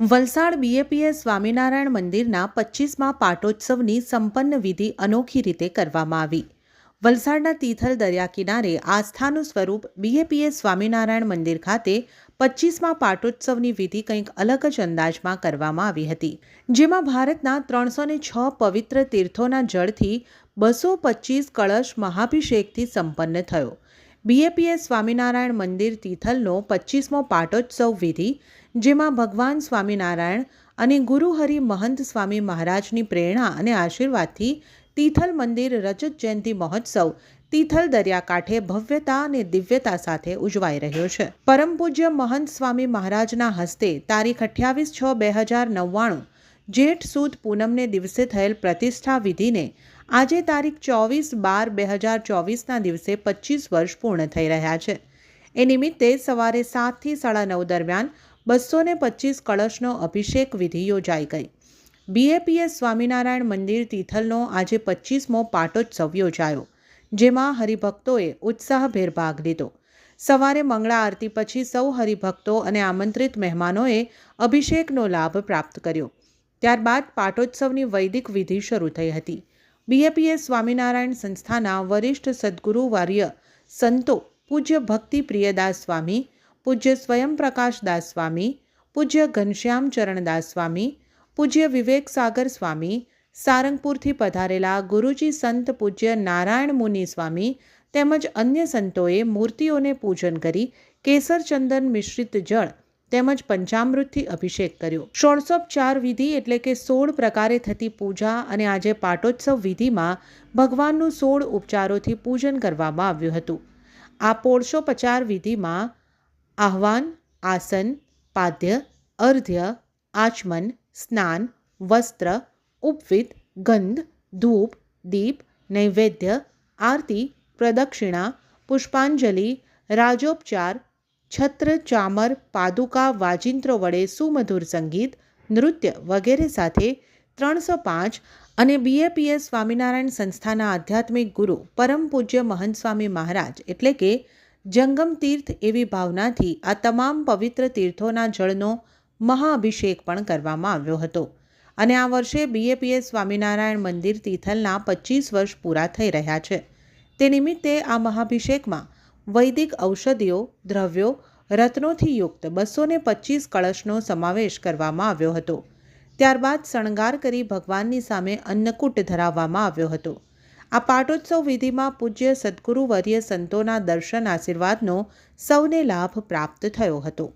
Valsad BAPS Swaminarayan મંદિરના પચીસમાં પાટોત્સવની સંપન્ન વિધિ અનોખી રીતે કરવામાં આવી. વલસાડના તિથલ દરિયા કિનારે આસ્થાનું સ્વરૂપ બીએપીએસ સ્વામિનારાયણ મંદિર ખાતે પચીસમાં પાટોત્સવની વિધિ કંઈક અલગ જ અંદાજમાં કરવામાં આવી હતી, જેમાં ભારતના ત્રણસો ને છ પવિત્ર તીર્થોના જળથી બસો પચીસ કળશ મહાભિષેકથી સંપન્ન થયો. બીએપીએસ સ્વામિનારાયણ મંદિર તિથલનો પચીસમો પાટોત્સવ વિધિ, જેમાં ભગવાન સ્વામિનારાયણ અને ગુરુહરિ મહંત સ્વામી મહારાજની પ્રેરણા અને આશીર્વાદથી તિથલ મંદિર રજત જયંતિ મહોત્સવ તિથલ દરિયાકાંઠે ભવ્યતા અને દિવ્યતા સાથે ઉજવાઈ રહ્યો છે. પરમ પૂજ્ય મહંત સ્વામી મહારાજના હસ્તે તારીખ અઠ્યાવીસ છ બે હજાર નવ્વાણું, જેઠ સુદ પૂનમને દિવસે થયેલ પ્રતિષ્ઠા વિધિને આજે તારીખ ચોવીસ બાર બે હજાર ચોવીસના દિવસે પચીસ વર્ષ પૂર્ણ થઈ રહ્યા છે. એ નિમિત્તે સવારે સાતથી સાડા નવ દરમિયાન બસો ને પચીસ કળશનો અભિષેક વિધિ યોજાઈ ગઈ. બીએપીએસ સ્વામિનારાયણ મંદિર તિથલનો આજે પચીસમો પાટોત્સવ યોજાયો, જેમાં હરિભક્તોએ ઉત્સાહભેર ભાગ લીધો. સવારે મંગળા આરતી પછી સૌ હરિભક્તો અને આમંત્રિત મહેમાનોએ અભિષેકનો લાભ પ્રાપ્ત કર્યો. ત્યારબાદ પાટોત્સવની વૈદિક વિધિ શરૂ થઈ હતી. બીએપીએસ સ્વામિનારાયણ સંસ્થાના વરિષ્ઠ સદગુરુ વાર્ય સંતો પૂજ્ય ભક્તિ પ્રિયદાસ સ્વામી, પૂજ્ય સ્વયંપ્રકાશ દાસ સ્વામી, પૂજ્ય ઘનશ્યામ ચરણદાસ સ્વામી, પૂજ્ય વિવેક સાગર સ્વામી, સારંગપુરથી પધારેલા ગુરુજી સંત પૂજ્ય નારાયણ મુનિ સ્વામી તેમજ અન્ય સંતોએ મૂર્તિઓને પૂજન કરી કેસર ચંદન મિશ્રિત જળ તેમજ પંચામૃતથી અભિષેક કર્યો. ષોળસોપચાર વિધિ એટલે કે સોળ પ્રકારે થતી પૂજા અને આજે પાટોત્સવ વિધિમાં ભગવાનનું સોળ ઉપચારોથી પૂજન કરવામાં આવ્યું હતું. આ પોળસોપચાર વિધિમાં આહ્વાન, આસન, પાદ્ય, અર્ધ્ય, આચમન, સ્નાન, વસ્ત્ર, ઉપવિત, ગંધ, ધૂપ, દીપ, નૈવેદ્ય, આરતી, પ્રદક્ષિણા, પુષ્પાંજલિ, રાજોપચાર છત્ર, ચામર, પાદુકા, વાજિંત્રો વડે સુમધુર સંગીત, નૃત્ય વગેરે સાથે ત્રણસો પાંચ અને બીએપીએસ સ્વામિનારાયણ સંસ્થાના આધ્યાત્મિક ગુરુ પરમ પૂજ્ય મહંત સ્વામી મહારાજ એટલે કે જંગમ તીર્થ એવી ભાવનાથી આ તમામ પવિત્ર તીર્થોના જળનો મહાઅભિષેક પણ કરવામાં આવ્યો હતો. અને આ વર્ષે બીએપીએસ સ્વામિનારાયણ મંદિર તિથલના પચીસ વર્ષ પૂરા થઈ રહ્યા છે. તે નિમિત્તે આ મહાભિષેકમાં વૈદિક ઔષધિઓ, દ્રવ્યો, રત્નોથી યુક્ત બસો ને પચીસ કળશનો સમાવેશ કરવામાં આવ્યો હતો. ત્યારબાદ શણગાર કરી ભગવાનની સામે અન્નકૂટ ધરાવવામાં આવ્યો હતો. આ પાટોત્સવ વિધિમાં પૂજ્ય સદગુરુવર્ય સંતોના દર્શન આશીર્વાદનો સૌને લાભ પ્રાપ્ત થયો હતો.